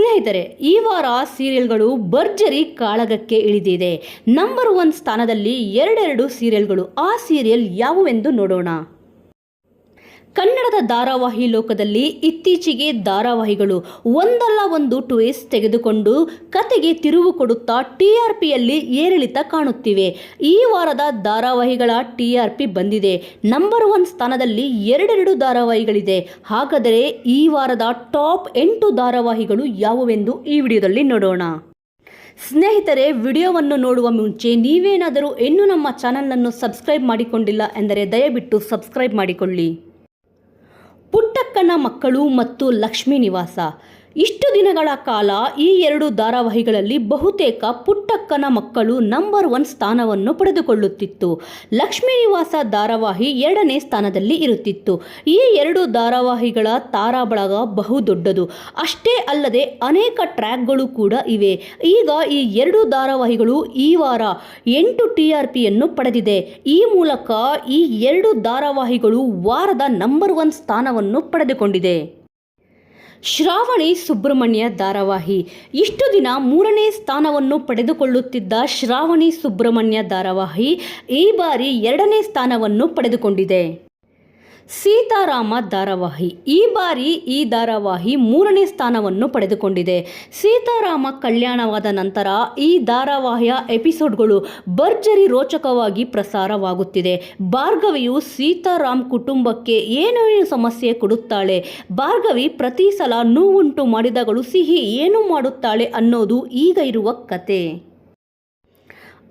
ಸ್ನೇಹಿತರೆ, ಈ ವಾರ ಸೀರಿಯಲ್ಗಳು ಭರ್ಜರಿ ಕಾಳಗಕ್ಕೆ ಇಳಿದಿದೆ. ನಂಬರ್ ಒನ್ ಸ್ಥಾನದಲ್ಲಿ ಎರಡೆರಡು ಸೀರಿಯಲ್ಗಳು ಆ ಸೀರಿಯಲ್ ಯಾವುವೆಂದು ನೋಡೋಣ. ಕನ್ನಡದ ಧಾರಾವಾಹಿ ಲೋಕದಲ್ಲಿ ಇತ್ತೀಚೆಗೆ ಧಾರಾವಾಹಿಗಳು ಒಂದಲ್ಲ ಒಂದು ಟ್ವೇಸ್ ತೆಗೆದುಕೊಂಡು ಕತೆಗೆ ತಿರುವು ಕೊಡುತ್ತಾ ಟಿ ಆರ್ ಏರಿಳಿತ ಕಾಣುತ್ತಿವೆ. ಈ ವಾರದ ಧಾರಾವಾಹಿಗಳ ಟಿ ಆರ್ ಪಿ ಬಂದಿದೆ. ನಂಬರ್ ಒನ್ ಸ್ಥಾನದಲ್ಲಿ ಎರಡೆರಡು ಧಾರಾವಾಹಿಗಳಿದೆ. ಹಾಗಾದರೆ ಈ ವಾರದ ಟಾಪ್ ಎಂಟು ಧಾರಾವಾಹಿಗಳು ಯಾವುವೆಂದು ಈ ವಿಡಿಯೋದಲ್ಲಿ ನೋಡೋಣ. ಸ್ನೇಹಿತರೆ, ವಿಡಿಯೋವನ್ನು ನೋಡುವ ಮುಂಚೆ ನೀವೇನಾದರೂ ಇನ್ನೂ ನಮ್ಮ ಚಾನಲನ್ನು ಸಬ್ಸ್ಕ್ರೈಬ್ ಮಾಡಿಕೊಂಡಿಲ್ಲ ಎಂದರೆ ದಯವಿಟ್ಟು ಸಬ್ಸ್ಕ್ರೈಬ್ ಮಾಡಿಕೊಳ್ಳಿ. ಪುಟ್ಟಕ್ಕನ ಮಕ್ಕಳು ಮತ್ತು ಲಕ್ಷ್ಮೀ ನಿವಾಸ. ಇಷ್ಟು ದಿನಗಳ ಕಾಲ ಈ ಎರಡು ಧಾರಾವಾಹಿಗಳಲ್ಲಿ ಬಹುತೇಕ ಪುಟ್ಟಕ್ಕನ ಮಕ್ಕಳು ನಂಬರ್ ಒನ್ ಸ್ಥಾನವನ್ನು ಪಡೆದುಕೊಳ್ಳುತ್ತಿತ್ತು. ಲಕ್ಷ್ಮೀ ನಿವಾಸ ಧಾರಾವಾಹಿ ಎರಡನೇ ಸ್ಥಾನದಲ್ಲಿ ಇರುತ್ತಿತ್ತು. ಈ ಎರಡು ಧಾರಾವಾಹಿಗಳ ತಾರಾಬಳಗ ಬಹುದೊಡ್ಡದು. ಅಷ್ಟೇ ಅಲ್ಲದೆ ಅನೇಕ ಟ್ರ್ಯಾಕ್ಗಳು ಕೂಡ ಇವೆ. ಈಗ ಈ ಎರಡು ಧಾರಾವಾಹಿಗಳು ಈ ವಾರ ಎಂಟು ಟಿ ಆರ್ ಪಿಯನ್ನು ಪಡೆದಿದೆ. ಈ ಮೂಲಕ ಈ ಎರಡು ಧಾರಾವಾಹಿಗಳು ವಾರದ ನಂಬರ್ ಒನ್ ಸ್ಥಾನವನ್ನು ಪಡೆದುಕೊಂಡಿದೆ. ಶ್ರಾವಣಿ ಸುಬ್ರಹ್ಮಣ್ಯ ಧಾರಾವಾಹಿ. ಇಷ್ಟು ದಿನ ಮೂರನೇ ಸ್ಥಾನವನ್ನು ಪಡೆದುಕೊಳ್ಳುತ್ತಿದ್ದ ಶ್ರಾವಣಿ ಸುಬ್ರಹ್ಮಣ್ಯ ಧಾರಾವಾಹಿ ಈ ಬಾರಿ ಎರಡನೇ ಸ್ಥಾನವನ್ನು ಪಡೆದುಕೊಂಡಿದೆ. ಸೀತಾರಾಮ ಧಾರಾವಾಹಿ. ಈ ಬಾರಿ ಈ ಧಾರಾವಾಹಿ ಮೂರನೇ ಸ್ಥಾನವನ್ನು ಪಡೆದುಕೊಂಡಿದೆ. ಸೀತಾರಾಮ ಕಲ್ಯಾಣವಾದ ನಂತರ ಈ ಧಾರಾವಾಹಿಯ ಎಪಿಸೋಡ್ಗಳು ಭರ್ಜರಿ ರೋಚಕವಾಗಿ ಪ್ರಸಾರವಾಗುತ್ತಿದೆ. ಭಾರ್ಗವಿಯು ಸೀತಾರಾಮ್ ಕುಟುಂಬಕ್ಕೆ ಏನೇನು ಸಮಸ್ಯೆ ಕೊಡುತ್ತಾಳೆ. ಭಾರ್ಗವಿ ಪ್ರತಿ ಸಲ ನೋವುಂಟು ಮಾಡಿದಗಳು ಸಿಹಿ ಏನು ಮಾಡುತ್ತಾಳೆ ಅನ್ನೋದು ಈಗ ಇರುವ ಕತೆ.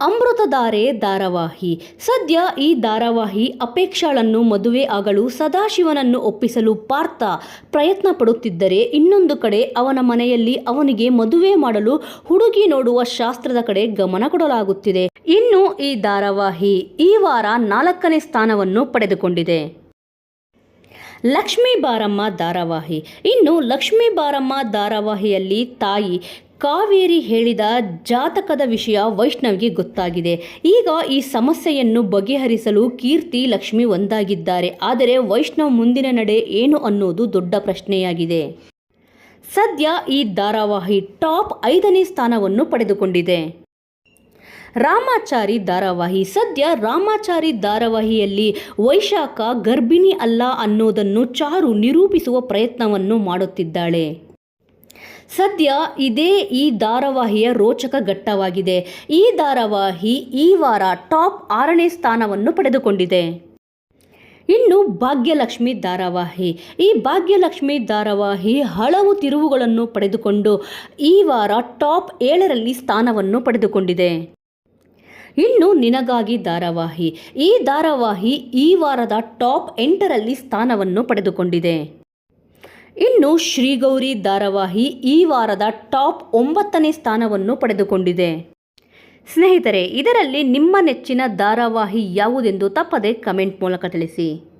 ಅಮೃತಧಾರೆ ಧಾರಾವಾಹಿ. ಸದ್ಯ ಈ ಧಾರಾವಾಹಿ ಅಪೇಕ್ಷಾಳನ್ನು ಮದುವೆ ಆಗಲು ಸದಾಶಿವನನ್ನು ಒಪ್ಪಿಸಲು ಪಾರ್ಥ ಪ್ರಯತ್ನ ಪಡುತ್ತಿದ್ದರೆ ಇನ್ನೊಂದು ಕಡೆ ಅವನ ಮನೆಯಲ್ಲಿ ಅವನಿಗೆ ಮದುವೆ ಮಾಡಲು ಹುಡುಗಿ ನೋಡುವ ಶಾಸ್ತ್ರದ ಕಡೆ ಗಮನ ಕೊಡಲಾಗುತ್ತಿದೆ. ಇನ್ನು ಈ ಧಾರಾವಾಹಿ ಈ ವಾರ ನಾಲ್ಕನೇ ಸ್ಥಾನವನ್ನು ಪಡೆದುಕೊಂಡಿದೆ. ಲಕ್ಷ್ಮೀ ಬಾರಮ್ಮ ಧಾರಾವಾಹಿ. ಇನ್ನು ಲಕ್ಷ್ಮೀ ಬಾರಮ್ಮ ಧಾರಾವಾಹಿಯಲ್ಲಿ ತಾಯಿ ಕಾವೇರಿ ಹೇಳಿದ ಜಾತಕದ ವಿಷಯ ವೈಷ್ಣವ್ಗೆ ಗೊತ್ತಾಗಿದೆ. ಈಗ ಈ ಸಮಸ್ಯೆಯನ್ನು ಬಗೆಹರಿಸಲು ಕೀರ್ತಿ, ಲಕ್ಷ್ಮಿ ಒಂದಾಗಿದ್ದಾರೆ. ಆದರೆ ವೈಷ್ಣವ್ ಮುಂದಿನ ನಡೆ ಏನು ಅನ್ನೋದು ದೊಡ್ಡ ಪ್ರಶ್ನೆಯಾಗಿದೆ. ಸದ್ಯ ಈ ಧಾರಾವಾಹಿ ಟಾಪ್ ಐದನೇ ಸ್ಥಾನವನ್ನು ಪಡೆದುಕೊಂಡಿದೆ. ರಾಮಾಚಾರಿ ಧಾರಾವಾಹಿ. ಸದ್ಯ ರಾಮಾಚಾರಿ ಧಾರಾವಾಹಿಯಲ್ಲಿ ವೈಶಾಖ ಗರ್ಭಿಣಿ ಅಲ್ಲ ಅನ್ನೋದನ್ನು ಚಾರು ನಿರೂಪಿಸುವ ಪ್ರಯತ್ನವನ್ನು ಮಾಡುತ್ತಿದ್ದಾಳೆ. ಸದ್ಯ ಇದೇ ಈ ಧಾರಾವಾಹಿಯ ರೋಚಕ ಘಟ್ಟವಾಗಿದೆ. ಈ ಧಾರಾವಾಹಿ ಈ ವಾರ ಟಾಪ್ ಆರನೇ ಸ್ಥಾನವನ್ನು ಪಡೆದುಕೊಂಡಿದೆ. ಇನ್ನು ಭಾಗ್ಯಲಕ್ಷ್ಮಿ ಧಾರಾವಾಹಿ. ಈ ಭಾಗ್ಯಲಕ್ಷ್ಮಿ ಧಾರಾವಾಹಿ ಹಲವು ತಿರುವುಗಳನ್ನು ಪಡೆದುಕೊಂಡು ಈ ವಾರ ಟಾಪ್ ಏಳರಲ್ಲಿ ಸ್ಥಾನವನ್ನು ಪಡೆದುಕೊಂಡಿದೆ. ಇನ್ನು ನಿನಗಾಗಿ ಧಾರಾವಾಹಿ. ಈ ಧಾರಾವಾಹಿ ಈ ವಾರದ ಟಾಪ್ ಎಂಟರಲ್ಲಿ ಸ್ಥಾನವನ್ನು ಪಡೆದುಕೊಂಡಿದೆ. ಇನ್ನು ಶ್ರೀಗೌರಿ ಧಾರಾವಾಹಿ ಈ ವಾರದ ಟಾಪ್ ಒಂಬತ್ತನೇ ಸ್ಥಾನವನ್ನು ಪಡೆದುಕೊಂಡಿದೆ. ಸ್ನೇಹಿತರೆ, ಇದರಲ್ಲಿ ನಿಮ್ಮ ನೆಚ್ಚಿನ ಧಾರಾವಾಹಿ ಯಾವುದೆಂದು ತಪ್ಪದೆ ಕಮೆಂಟ್ ಮೂಲಕ ತಿಳಿಸಿ.